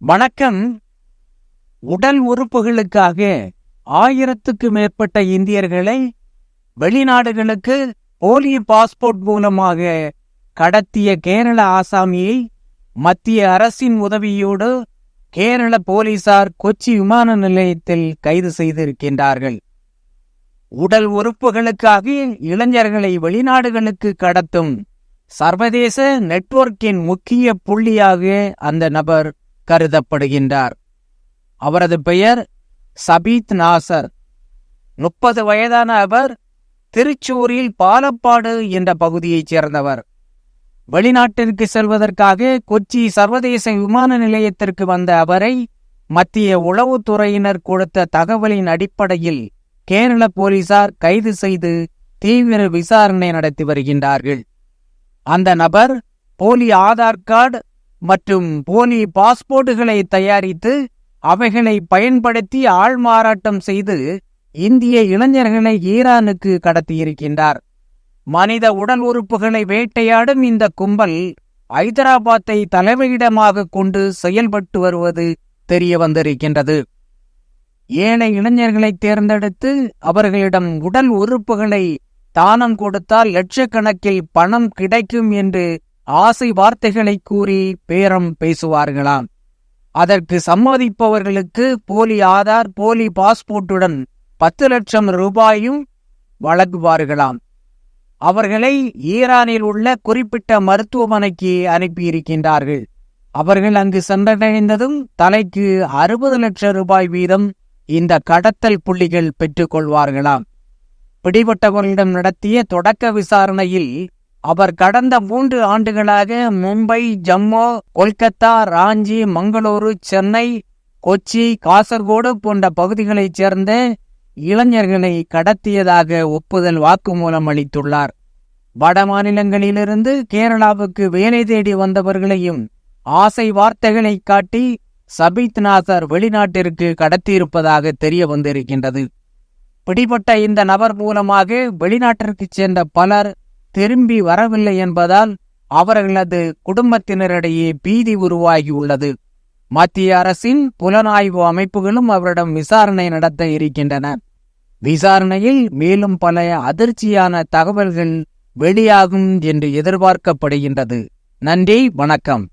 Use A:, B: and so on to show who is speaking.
A: வணக்கம். உடல் உறுப்புகளுக்காக ஆயிரத்துக்கு மேற்பட்ட இந்தியர்களை வெளிநாடுகளுக்கு போலி பாஸ்போர்ட் மூலமாக கடத்திய கேரள ஆசாமியை மத்திய அரசின் உதவியோடு கேரள போலீசார் கொச்சி விமான நிலையத்தில் கைது செய்திருக்கின்றார்கள். உடல் உறுப்புகளுக்காக இளைஞர்களை வெளிநாடுகளுக்கு கடத்தும் சர்வதேச நெட்வொர்க்கின் முக்கிய புள்ளியாக அந்த நபர் கருதப்படுகின்றார். அவரது பெயர் சபீத் நாசர். முப்பது வயதான அவர் திருச்சூரில் பாலப்பாடு என்ற பகுதியைச் சேர்ந்தவர். வெளிநாட்டிற்கு செல்வதற்காக கொச்சி சர்வதேச விமான நிலையத்திற்கு வந்த அவரை மத்திய உளவுத்துறையினர் கொடுத்த தகவலின் அடிப்படையில் கேரள போலீசார் கைது செய்து தீவிர விசாரணை நடத்தி வருகின்றார்கள். அந்த நபர் போலி ஆதார் கார்டு மற்றும் போலி பாஸ்போர்ட்டுகளை தயாரித்து அவைகளை பயன்படுத்தி ஆள்மாறாட்டம் செய்து இந்திய இளைஞர்களை ஈரானுக்கு கடத்தியிருக்கின்றார். மனித உடல் உறுப்புகளை வேட்டையாடும் இந்த கும்பல் ஐதராபாத்தை தலைமையிடமாக கொண்டு செயல்பட்டு வருவது தெரிய வந்திருக்கின்றது. ஏழை இளைஞர்களை தேர்ந்தெடுத்து அவர்களிடம் உடல் உறுப்புகளை தானம் கொடுத்தால் லட்சக்கணக்கில் பணம் கிடைக்கும் என்று ஆசை வார்த்தைகளை கூறி பேரம் பேசுவார்களாம். அதற்கு சம்மதிப்பவர்களுக்கு போலி ஆதார் போலி பாஸ்போர்ட்டுடன் பத்து லட்சம் ரூபாயும் வழங்குவார்களாம். அவர்களை ஈரானில் உள்ள குறிப்பிட்ட மருத்துவமனைக்கு அனுப்பியிருக்கின்றார்கள். அவர்கள் அங்கு சென்றடைந்ததும் தலைக்கு அறுபது லட்சம் ரூபாய் வீதம் இந்த கடத்தல் புள்ளிகள் பெற்றுக்கொள்வார்களாம் பிடிபட்டவர்களிடம் நடத்திய தொடக்க விசாரணையில் அவர் கடந்த மூன்று ஆண்டுகளாக மும்பை ஜம்மு கொல்கத்தா ராஞ்சி மங்களூரு சென்னை கொச்சி காசர்கோடு போன்ற பகுதிகளைச் சேர்ந்த இளைஞர்களை கடத்தியதாக ஒப்புதல் வாக்குமூலம் அளித்துள்ளார். வட மாநிலங்களிலிருந்து கேரளாவுக்கு வேலை தேடி வந்தவர்களையும் ஆசை வார்த்தைகளை காட்டி சபித் நாசர் வெளிநாட்டிற்கு கடத்தியிருப்பதாக தெரிய வந்திருக்கின்றது. பிடிபட்ட இந்த நபர் மூலமாக வெளிநாட்டிற்கு சென்ற பலர் திரும்பி வரவில்லை என்பதால் அவர்களது குடும்பத்தினரிடையே பீதி உருவாகியுள்ளது. மத்திய அரசின் புலனாய்வு அமைப்புகளும் அவரிடம் விசாரணை நடத்த இருக்கின்றன. விசாரணையில் மேலும் பல அதிர்ச்சியான தகவல்கள் வெளியாகும் என்று எதிர்பார்க்கப்படுகின்றது. நன்றி வணக்கம்.